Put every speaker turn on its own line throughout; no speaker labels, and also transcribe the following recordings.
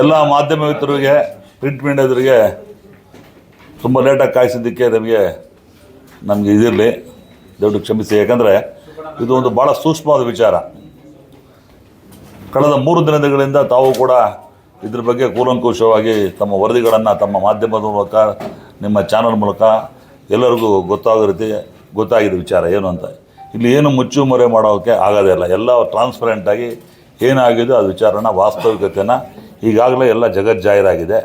ಎಲ್ಲ ಮಾಧ್ಯಮ ಮಿತ್ರರಿಗೆ ಪ್ರಿಂಟ್ ಮೀಡಿಯಾದವರಿಗೆ ತುಂಬ ಲೇಟಾಗಿ ಕಾಯಿಸಿದ್ದಕ್ಕೆ ನಮಗೆ ನಮಗೆ ಇದಿರಲಿ. ದಯವಿಟ್ಟು ಕ್ಷಮಿಸಿ. ಯಾಕಂದರೆ ಇದು ಒಂದು ಭಾಳ ಸೂಕ್ಷ್ಮವಾದ ವಿಚಾರ. ಕಳೆದ ಮೂರು ದಿನಗಳಿಂದ ತಾವು ಕೂಡ ಇದ್ರ ಬಗ್ಗೆ ಕೂಲಂಕುಷವಾಗಿ ತಮ್ಮ ವರದಿಗಳನ್ನು ತಮ್ಮ ಮಾಧ್ಯಮದ ಮೂಲಕ, ನಿಮ್ಮ ಚಾನಲ್ ಮೂಲಕ ಎಲ್ಲರಿಗೂ ಗೊತ್ತಾಗೋ ರೀತಿ ಗೊತ್ತಾಗಿದೆ ವಿಚಾರ. ಏನು ಅಂತ? ಇಲ್ಲಿ ಏನು ಮುಚ್ಚು ಮರೆ ಮಾಡೋಕ್ಕೆ ಆಗೋದೇ ಇಲ್ಲ. ಎಲ್ಲ ಟ್ರಾನ್ಸ್ಪರೆಂಟಾಗಿ ಏನಾಗಿದೆ ಅದು ವಿಚಾರನ ವಾಸ್ತವಿಕತೆನ ಈಗಾಗಲೇ ಎಲ್ಲ ಜಗತ್ ಜಾಹೀರಾಗಿದೆ.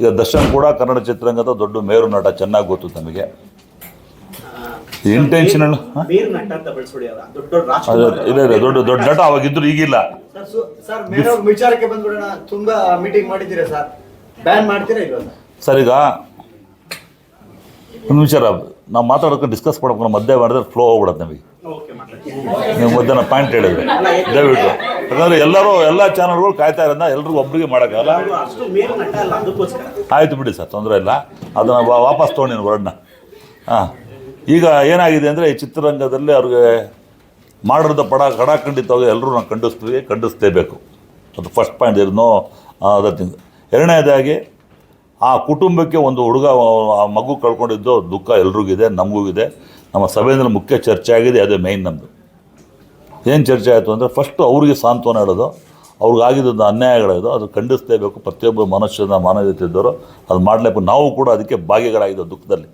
ಈಗ ದರ್ಶನ್ ಕೂಡ ಕನ್ನಡ ಚಿತ್ರರಂಗದ ದೊಡ್ಡ ಮೇರು ನಟ ಚೆನ್ನಾಗಿ ಗೊತ್ತು ತಮಗೆ. ಇಂಟೆನ್ಷನಲ್ ಇಲ್ಲ ಇಲ್ಲ ದೊಡ್ಡ ದೊಡ್ಡ ನಟ ಅವಾಗಿದ್ರು ಈಗಿಲ್ಲ.
ಸರ್
ಈಗ ಒಂದು ವಿಚಾರ ನಾವು ಮಾತಾಡೋಕೆ ಡಿಸ್ಕಸ್ ಮಾಡ್ಕೊಂಡು ಮಧ್ಯೆ ಮಾಡಿದ್ರೆ ಫ್ಲೋ ಹೋಗ್ಬಿಡತ್ತೆ ನಮಗೆ. ನೀವು ಮಧ್ಯಾಹ್ನ ಪಾಯಿಂಟ್ ಹೇಳಿದ್ರೆ. ದಯವಿಟ್ಟು. ಯಾಕಂದರೆ ಎಲ್ಲರೂ ಎಲ್ಲ ಚಾನಲ್ಗಳು ಕಾಯ್ತಾ ಇರೋದನ್ನ ಎಲ್ರಿಗೂ ಒಬ್ಬರಿಗೆ ಮಾಡೋಕ್ಕಲ್ಲ ಆಯಿತು ಬಿಡಿ ಸರ್ ತೊಂದರೆ ಇಲ್ಲ. ಅದನ್ನು ವಾಪಸ್ ನೀನು ವರ್ಡ್ನ ಹಾಂ. ಈಗ ಏನಾಗಿದೆ ಅಂದರೆ ಈ ಚಿತ್ರರಂಗದಲ್ಲಿ ಅವ್ರಿಗೆ ಮಾಡಿರೋದ ಪಡ ಕಡ ಖಂಡಿತವಾಗ ಎಲ್ಲರೂ ನಾವು ಖಂಡಿಸ್ತೀವಿ ಖಂಡಿಸ್ತೇಬೇಕು. ಅದು ಫಸ್ಟ್ ಪಾಯಿಂಟ್ ಇರೋ ಅದರ್ ಎರಡನೇದಾಗಿ ಆ ಕುಟುಂಬಕ್ಕೆ ಒಂದು ಹುಡುಗ, ಆ ಮಗು ಕಳ್ಕೊಂಡಿದ್ದು ದುಃಖ ಎಲ್ರಿಗಿದೆ, ನಮಗೂ ಇದೆ. ನಮ್ಮ ಸಭೆಯಲ್ಲಿ ಮುಖ್ಯ ಚರ್ಚೆ ಆಗಿದೆ, ಅದೇ ಮೈನ್ ನಮ್ಮದು ಏನು ಚರ್ಚೆ ಆಯಿತು ಅಂದರೆ ಫಸ್ಟು ಅವರಿಗೆ ಸಾಂತ್ವನ ಹೇಳೋದು ಅವ್ರಿಗಾಗಿದ್ದು ಅನ್ಯಾಯಗಳಿದ್ದು ಅದು ಖಂಡಿಸಲೇಬೇಕು, ಪ್ರತಿಯೊಬ್ಬ ಮನುಷ್ಯನ ಮಾನವೀಯತೆ ಇದ್ದವರು ಅದು ಮಾಡಲೇಬೇಕು ನಾವು ಕೂಡ ಅದಕ್ಕೆ ಭಾಗಿಗಳಾಗಿದ್ದೋ ದುಃಖದಲ್ಲಿ.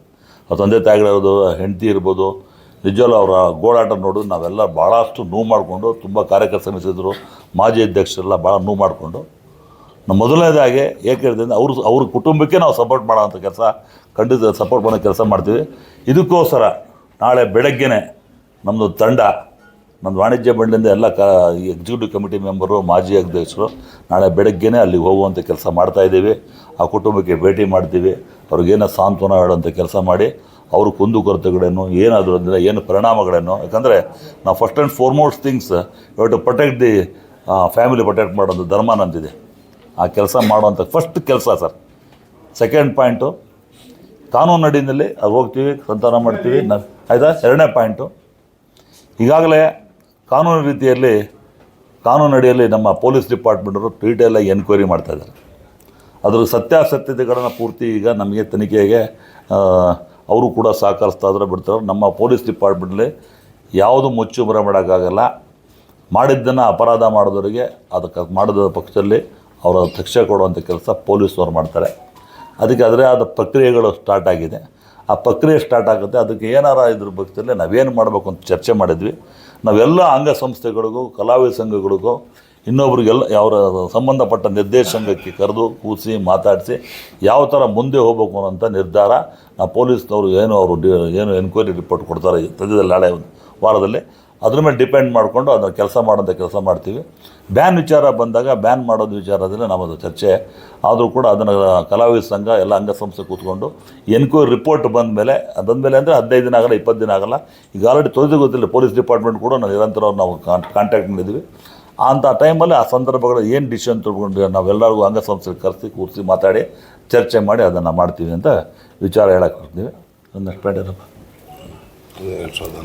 ಆ ತಂದೆ ತಾಯಿಗಳಿರ್ಬೋದು ಹೆಂಡತಿ ಇರ್ಬೋದು ನಿಜವಲ್ಲೂ ಅವರ ಗೋಳಾಟ ನೋಡು ನಾವೆಲ್ಲ ಭಾಳಷ್ಟು ನೋವು ಮಾಡಿಕೊಂಡು, ತುಂಬ ಕಾರ್ಯಕರ್ತ ಸಮಿತಿದ್ರು ಮಾಜಿ ಅಧ್ಯಕ್ಷರೆಲ್ಲ ಭಾಳ ನೋವು ಮಾಡಿಕೊಂಡು ನಮ್ಮ ಮೊದಲನೇದಾಗೆ ಏಕೆ ಹೇಳಿದೆ ಅಂದರೆ ಅವ್ರ ಅವ್ರ ಕುಟುಂಬಕ್ಕೆ ನಾವು ಸಪೋರ್ಟ್ ಮಾಡೋವಂಥ ಕೆಲಸ, ಖಂಡಿತ ಸಪೋರ್ಟ್ ಮಾಡೋ ಕೆಲಸ ಮಾಡ್ತೀವಿ. ಇದಕ್ಕೋಸ್ಕರ ನಾಳೆ ಬೆಳಗ್ಗೆನೇ ನಮ್ಮದು ತಂಡ ನಮ್ಮ ವಾಣಿಜ್ಯ ಮಂಡಳಿಯಿಂದ ಎಲ್ಲ ಕ ಎಕ್ಸಿಕ್ಯೂಟಿವ್ ಕಮಿಟಿ ಮೆಂಬರು ಮಾಜಿ ಅಧ್ಯಕ್ಷರು ನಾಳೆ ಬೆಳಗ್ಗೆನೇ ಅಲ್ಲಿಗೆ ಹೋಗುವಂಥ ಕೆಲಸ ಮಾಡ್ತಾಯಿದ್ದೀವಿ ಆ ಕುಟುಂಬಕ್ಕೆ ಭೇಟಿ ಮಾಡ್ತೀವಿ. ಅವ್ರಿಗೇನೋ ಸಾಂತ್ವನ ಹೇಳುವಂಥ ಕೆಲಸ ಮಾಡಿ ಅವ್ರ ಕುಂದುಕೊರತೆಗಳೇನು ಏನಾದರೂ ಅಂದರೆ ಏನು ಪರಿಣಾಮಗಳೇನು ಯಾಕಂದರೆ ನಾವು first and foremost things to protect the family protect ಮಾಡೋದು ಧರ್ಮ ನಂದಿದೆ ಆ ಕೆಲಸ ಮಾಡುವಂಥ ಫಸ್ಟ್ ಕೆಲಸ ಸರ್ ಸೆಕೆಂಡ್ ಪಾಯಿಂಟು ಕಾನೂನು ಅಡಿನಲ್ಲಿ ಅದು ಹೋಗ್ತೀವಿ, ಸಂತಾನ ಮಾಡ್ತೀವಿ, ನ ಆಯಿತಾ? ಎರಡನೇ ಪಾಯಿಂಟು ಈಗಾಗಲೇ ಕಾನೂನು ರೀತಿಯಲ್ಲಿ, ಕಾನೂನು ಅಡಿಯಲ್ಲಿ ನಮ್ಮ ಪೊಲೀಸ್ ಡಿಪಾರ್ಟ್ಮೆಂಟವರು ಡೀಟೇಲಾಗಿ ಎನ್ಕ್ವೈರಿ ಮಾಡ್ತಾಯಿದ್ದಾರೆ ಅದರ ಸತ್ಯಾಸತ್ಯತೆಗಳನ್ನು ಪೂರ್ತಿ ಈಗ ನಮಗೆ ತನಿಖೆಗೆ ಅವರು ಕೂಡ ಸಹಕರಿಸ್ತಾ ಇದ್ರೆ ಬಿಡ್ತಾರೆ. ನಮ್ಮ ಪೊಲೀಸ್ ಡಿಪಾರ್ಟ್ಮೆಂಟಲ್ಲಿ ಯಾವುದು ಮುಚ್ಚು ಬರ ಮಾಡೋಕ್ಕಾಗಲ್ಲ. ಮಾಡಿದ್ದನ್ನು ಅಪರಾಧ ಮಾಡಿದವರಿಗೆ, ಅದಕ್ಕೆ ಮಾಡಿದ ಪಕ್ಷದಲ್ಲಿ ಅವರ ಶಿಕ್ಷೆ ಕೊಡುವಂಥ ಕೆಲಸ ಪೊಲೀಸವ್ರು ಮಾಡ್ತಾರೆ. ಅದಕ್ಕೆ ಅದರೇ ಆದ ಪ್ರಕ್ರಿಯೆಗಳು ಸ್ಟಾರ್ಟ್ ಆಗಿದೆ. ಆ ಪ್ರಕ್ರಿಯೆ ಸ್ಟಾರ್ಟ್ ಆಗುತ್ತೆ. ಅದಕ್ಕೆ ಏನಾರ ಇದ್ರ ಬಗ್ಗೆ ನಾವೇನು ಮಾಡಬೇಕು ಅಂತ ಚರ್ಚೆ ಮಾಡಿದ್ವಿ. ನಾವೆಲ್ಲ ಅಂಗಸಂಸ್ಥೆಗಳಿಗೂ, ಕಲಾವಿದ ಸಂಘಗಳಿಗೂ, ಇನ್ನೊಬ್ರಿಗೆಲ್ಲ ಅವರ ಸಂಬಂಧಪಟ್ಟ ನಿರ್ದೇಶನಕ್ಕೆ ಕರೆದು ಕೂಸಿ ಮಾತಾಡಿಸಿ ಯಾವ ಥರ ಮುಂದೆ ಹೋಗ್ಬೇಕು ಅನ್ನೋಂಥ ನಿರ್ಧಾರ ನಾವು ಪೊಲೀಸ್ನವರು ಏನು ಅವರು ಏನು ಎನ್ಕ್ವೈರಿ ರಿಪೋರ್ಟ್ ಕೊಡ್ತಾರೆ. ಸದ್ಯದಲ್ಲಿ ನಾಳೆ ವಾರದಲ್ಲಿ ಅದ್ರ ಮೇಲೆ ಡಿಪೆಂಡ್ ಮಾಡಿಕೊಂಡು ಅದನ್ನು ಕೆಲಸ ಮಾಡೋಂಥ ಕೆಲಸ ಮಾಡ್ತೀವಿ. ಬ್ಯಾನ್ ವಿಚಾರ ಬಂದಾಗ ಬ್ಯಾನ್ ಮಾಡೋದು ವಿಚಾರದಲ್ಲಿ ನಮ್ಮದು ಚರ್ಚೆ. ಆದರೂ ಕೂಡ ಅದನ್ನು ಕಲಾವಿದ ಸಂಘ ಎಲ್ಲ ಅಂಗಸಂಸ್ಥೆ ಕೂತ್ಕೊಂಡು ಎನ್ಕ್ವೈರಿ ರಿಪೋರ್ಟ್ ಬಂದ ಮೇಲೆ ಮೇಲೆ ಅಂದರೆ ಹದಿನೈದು ದಿನ ಆಗಲ್ಲ, ಇಪ್ಪತ್ತು ದಿನ ಆಗಲ್ಲ. ಈಗ ಆಲ್ರೆಡಿ ತೊಳೆದು ಗೊತ್ತಿಲ್ಲ, ಪೊಲೀಸ್ ಡಿಪಾರ್ಟ್ಮೆಂಟ್ ಕೂಡ ನಾವು ನಿರಂತರ ನಾವು ಕಾಂಟ್ಯಾಕ್ಟ್ ಮಾಡಿದ್ವಿ. ಅಂಥ ಟೈಮಲ್ಲಿ ಆ ಸಂದರ್ಭಗಳು ಏನು ಡಿಸಿಷನ್ ತೊಗೊಂಡು ನಾವೆಲ್ಲರಿಗೂ ಅಂಗಸಂಸ್ಥೆ ಕರೆಸಿ, ಕೂರಿಸಿ ಮಾತಾಡಿ, ಚರ್ಚೆ ಮಾಡಿ ಅದನ್ನು ಮಾಡ್ತೀವಿ ಅಂತ ವಿಚಾರ ಹೇಳಕ್ಕೆ ಬರ್ತೀವಿ ಬೇಡ
ಎರಡು ಸಾವಿರದ